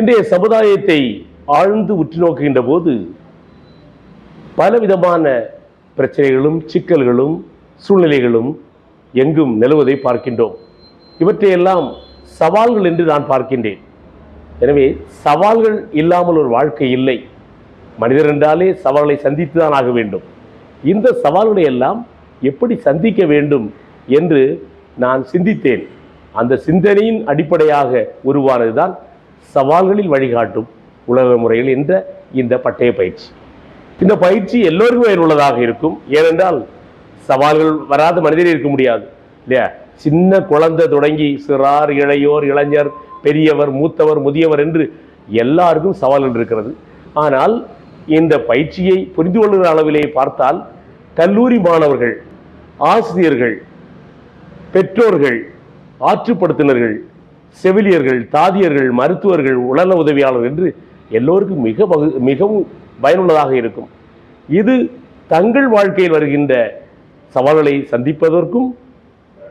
இன்றைய சமுதாயத்தை ஆழ்ந்து உற்று நோக்குகின்ற போது பலவிதமான பிரச்சனைகளும் சிக்கல்களும் சூழ்நிலைகளும் எங்கும் நிலவுவதை பார்க்கின்றோம். இவற்றையெல்லாம் சவால்கள் என்று நான் பார்க்கின்றேன். எனவே சவால்கள் இல்லாமல் ஒரு வாழ்க்கை இல்லை. மனிதர் என்றாலே சவால்களை சந்தித்து தான் ஆக வேண்டும். இந்த சவால்களை எல்லாம் எப்படி சந்திக்க வேண்டும் என்று நான் சிந்தித்தேன். அந்த சிந்தனையின் அடிப்படையாக உருவானதுதான் சவால்களில் வழிகாட்டும் உலக முறைகள் என்ற இந்த பட்டய பயிற்சி. இந்த பயிற்சி எல்லோருக்கும் பயனுள்ளதாக இருக்கும். ஏனென்றால் சவால்கள் வராத மனிதரே இருக்க முடியாது. இல்லையா? சின்ன குழந்தை தொடங்கி சிறார் இளையோர் இளைஞர் பெரியவர் மூத்தவர் முதியவர் என்று எல்லாருக்கும் சவால்கள் இருக்கிறது. ஆனால் இந்த பயிற்சியை புரிந்து கொள்கிற அளவிலே பார்த்தால் கல்லூரி மாணவர்கள் ஆசிரியர்கள் பெற்றோர்கள் ஆற்றுப்படுத்தினர்கள் செவிலியர்கள் தாதியர்கள் மருத்துவர்கள் உடல உதவியாளர் என்று எல்லோருக்கும் மிக பகு- மிகவும் பயனுள்ளதாக இருக்கும். இது தங்கள் வாழ்க்கையில் வருகின்ற சவால்களை சந்திப்பதற்கும்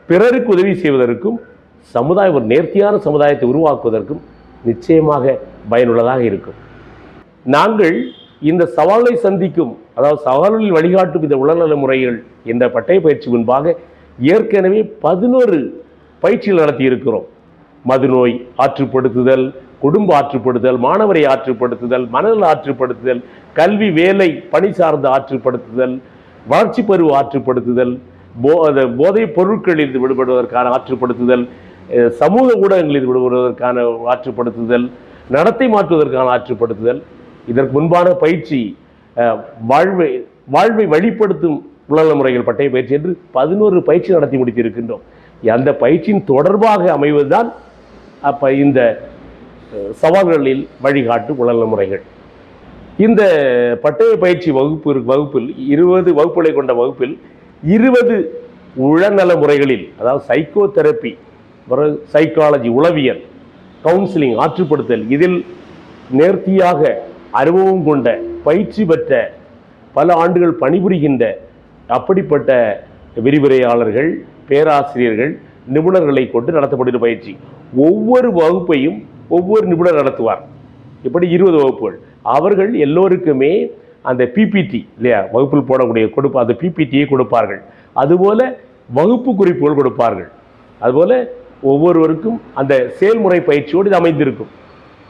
பிறருக்கு உதவி செய்வதற்கும் சமுதாயம் ஒரு நேர்த்தியான சமுதாயத்தை உருவாக்குவதற்கும் நிச்சயமாக பயனுள்ளதாக இருக்கும். நாங்கள் இந்த சவாலை சந்திக்கும் அதாவது சவால்களில் வழிகாட்டும் இந்த உடல்நல முறைகள் என்ற பட்டய பயிற்சி முன்பாக ஏற்கனவே பதினோரு பயிற்சிகள் நடத்தி இருக்கிறோம் மதுநோய் ஆற்றுப்படுத்துதல் குடும்ப ஆற்றுப்படுத்துதல் மாணவரை ஆற்றுப்படுத்துதல் மனநல ஆற்றுப்படுத்துதல் கல்வி வேலை பணி சார்ந்த ஆற்றுப்படுத்துதல் வளர்ச்சி பருவ ஆற்றுப்படுத்துதல் போ போதைப் பொருட்களில் விடுபடுவதற்கான ஆற்றுப்படுத்துதல் சமூக ஊடகங்களில் விடுபடுவதற்கான ஆற்றுப்படுத்துதல் நடத்தை மாற்றுவதற்கான ஆற்றுப்படுத்துதல் இதற்கு முன்பான பயிற்சி அஹ், வாழ்வை வாழ்வை வழிப்படுத்தும் உள்ள முறைகள் பட்டய பயிற்சி என்று பதினோரு பயிற்சி நடத்தி முடித்திருக்கின்றோம். அந்த பயிற்சியின் தொடர்பாக அமைவதுதான் அப்போ இந்த சவால்களில் வழிகாட்டும் உடல் முறைகள். இந்த பட்டய பயிற்சி வகுப்பு வகுப்பில் இருபது வகுப்புகளை கொண்ட வகுப்பில் இருபது உளநல முறைகளில் அதாவது சைக்கோ தெரப்பி சைக்காலஜி உளவியல் கவுன்சிலிங் ஆற்றுப்படுத்தல் இதில் நேர்த்தியாக அனுபவம் கொண்ட பயிற்சி பெற்ற பல ஆண்டுகள் பணிபுரிகின்ற அப்படிப்பட்ட விரிவுரையாளர்கள் பேராசிரியர்கள் நிபுணர்களை கொண்டு நடத்தப்படுகிற பயிற்சி. ஒவ்வொரு வகுப்பையும் ஒவ்வொரு நிபுணர் நடத்துவார். இப்படி இருபது வகுப்புகள். அவர்கள் எல்லோருக்குமே அந்த பிபிடி இல்லையா? வகுப்பில் போடக்கூடிய கொடுப்ப அந்த பிபிடியை கொடுப்பார்கள். அதுபோல வகுப்பு குறிப்புகள் கொடுப்பார்கள். அதுபோல ஒவ்வொருவருக்கும் அந்த செயல்முறை பயிற்சியோடு இது அமைந்திருக்கும்.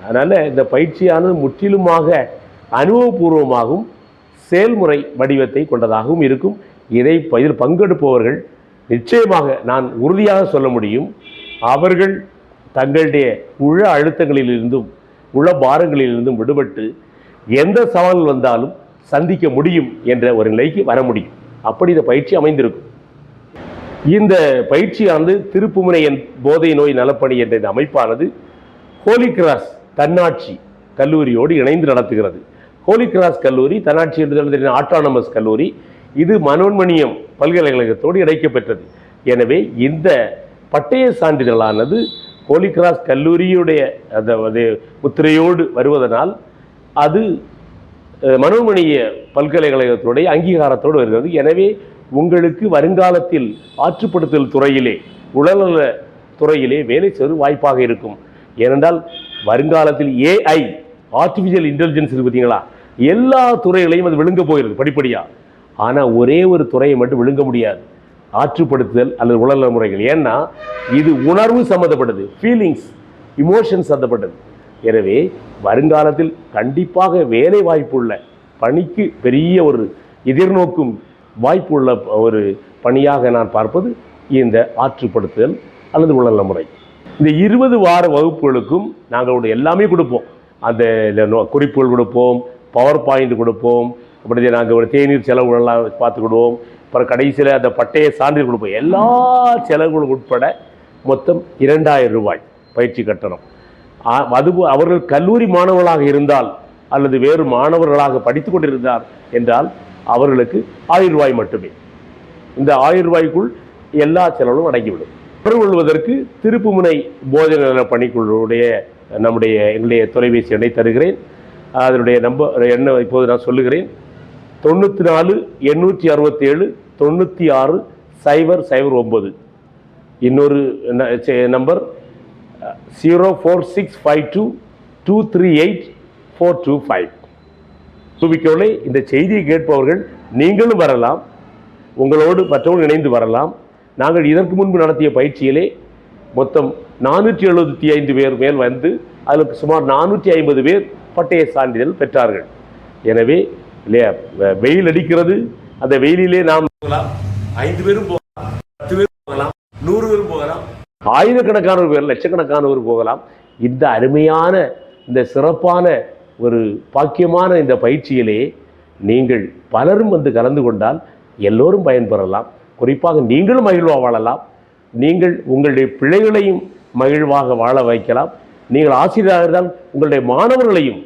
அதனால் இந்த பயிற்சியானது முற்றிலுமாக அனுபவபூர்வமாகவும் செயல்முறை வடிவத்தை கொண்டதாகவும் இருக்கும். இதை இதில் பங்கெடுப்பவர்கள் நிச்சயமாக நான் உறுதியாக சொல்ல முடியும் அவர்கள் தங்களுடைய உள்ள அழுத்தங்களிலிருந்தும் உள பாரங்களிலிருந்தும் விடுபட்டு எந்த சவால் வந்தாலும் சந்திக்க முடியும் என்ற ஒரு நிலைக்கு வர முடியும். அப்படி இந்த பயிற்சி அமைந்திருக்கும். இந்த பயிற்சியானது திருப்புமுனை என் போதை நோய் நலப்பணி என்ற இந்த அமைப்பானது ஹோலி கிராஸ் தன்னாட்சி கல்லூரியோடு இணைந்து நடத்துகிறது. ஹோலி கிராஸ் கல்லூரி தன்னாட்சி என்று ஆட்டானமஸ் கல்லூரி இது மனோன்மணியம் பல்கலைக்கழகத்தோடு இணைக்கப்பெற்றது எனவே இந்த பட்டய சான்றிதழானது ஹோலிகிராஸ் கல்லூரியுடைய அதாவது அது முத்திரையோடு வருவதனால் அது மனோமணிய பல்கலைக்கழகத்துடைய அங்கீகாரத்தோடு வருகிறது. எனவே உங்களுக்கு வருங்காலத்தில் ஆற்றுப்படுத்தல் துறையிலே உடல்நல துறையிலே வேலை செய்வது வாய்ப்பாக இருக்கும். ஏனென்றால் வருங்காலத்தில் ஏஐ ஆர்டிஃபிஷியல் இன்டெலிஜென்ஸ் இருக்குது பார்த்தீங்களா? எல்லா துறைகளையும் அது விழுங்க போகிறது படிப்படியாக ஆனால் ஒரே ஒரு துறையை மட்டும் விழுங்க முடியாது. ஆற்றுப்படுத்துதல் அல்லது உடல்நல முறைகள். ஏன்னா இது உணர்வு சம்மந்தப்பட்டது ஃபீலிங்ஸ் இமோஷன்ஸ் சம்மந்தப்பட்டது எனவே வருங்காலத்தில் கண்டிப்பாக வேலை வாய்ப்புள்ள பணிக்கு பெரிய ஒரு எதிர்நோக்கும் வாய்ப்புள்ள ஒரு பணியாக நான் பார்ப்பது இந்த ஆற்றுப்படுத்துதல் அல்லது உடல்நல முறை. இந்த இருபது வார வகுப்புகளுக்கும் நாங்கள் எல்லாமே கொடுப்போம். அந்த நோ- குறிப்புகள் கொடுப்போம் பவர் பாயிண்ட் கொடுப்போம் அப்படி நாங்கள் ஒரு தேநீர் செலவுகளெல்லாம் பார்த்துக்கிடுவோம். அப்புறம் கடைசியில் அந்த பட்டையை சான்றிதழ் கொடுப்போம். எல்லா செலவுகளும் உட்பட மொத்தம் இரண்டாயிரம் ரூபாய் பயிற்சி கட்டணம். அது அவர்கள் கல்லூரி மாணவர்களாக இருந்தால் அல்லது வேறு மாணவர்களாக படித்து கொண்டிருந்தார் என்றால் அவர்களுக்கு ஆயிரம் ரூபாய் மட்டுமே. இந்த ஆயிரம் ரூபாய்க்குள் எல்லா செலவும் அடங்கிவிடும். தொடர்பு கொள்வதற்கு திருப்புமுனை போஜன நல பணிக்குழுடைய நம்முடைய எங்களுடைய தொலைபேசி எண்ணை தருகிறேன். அதனுடைய நம்பர் எண்ணை இப்போது நான் சொல்லுகிறேன். தொண்ணூற்றி நாலு எண்ணூற்றி அறுபத்தேழு தொண்ணூற்றி ஆறு சைபர் சைபர் ஒம்பது இன்னொரு ந- செ- number zero four six five two two three eight four two five. துபிக்கோளை இந்த செய்தியை கேட்பவர்கள் நீங்களும் வரலாம் உங்களோடு மற்றவர்கள் இணைந்து வரலாம். நாங்கள் இதற்கு முன்பு நடத்திய பயிற்சியிலே மொத்தம் நானூற்றி எழுபத்தி ஐந்து பேர் மேல் வந்து அதில் சுமார் நானூற்றி ஐம்பது பேர் பட்டய சான்றிதழ் பெற்றார்கள். எனவே இல்லையா? வெயில் அடிக்கிறது. அந்த வெயிலிலே நாம் போகலாம். ஐந்து பேரும் போகலாம். பத்து பேரும் போகலாம். நூறு பேரும் போகலாம். ஆயிரக்கணக்கானவர் பேர் லட்சக்கணக்கானவர் போகலாம். இந்த அருமையான இந்த சிறப்பான ஒரு பாக்கியமான இந்த பயிற்சியிலே நீங்கள் பலரும் வந்து கலந்து கொண்டால் எல்லோரும் பயன்பெறலாம் குறிப்பாக நீங்களும் மகிழ்வாக வாழலாம். நீங்கள் உங்களுடைய பிள்ளைகளையும் மகிழ்வாக வாழ வைக்கலாம். நீங்கள் ஆசிரியராக இருந்தால் உங்களுடைய மாணவர்களையும்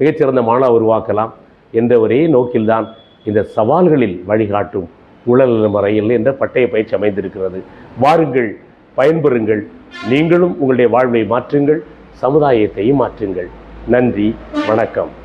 மிகச்சிறந்த மாணவ உருவாக்கலாம். என்ற ஒரே நோக்கில்தான் இந்த சவால்களில் வழிகாட்டும் உடல் முறையில் என்ற பட்டய பயிற்சி அமைந்திருக்கிறது. வாருங்கள் பயன்பெறுங்கள். நீங்களும் உங்களுடைய வாழ்வை மாற்றுங்கள் சமுதாயத்தையும் மாற்றுங்கள். நன்றி வணக்கம்.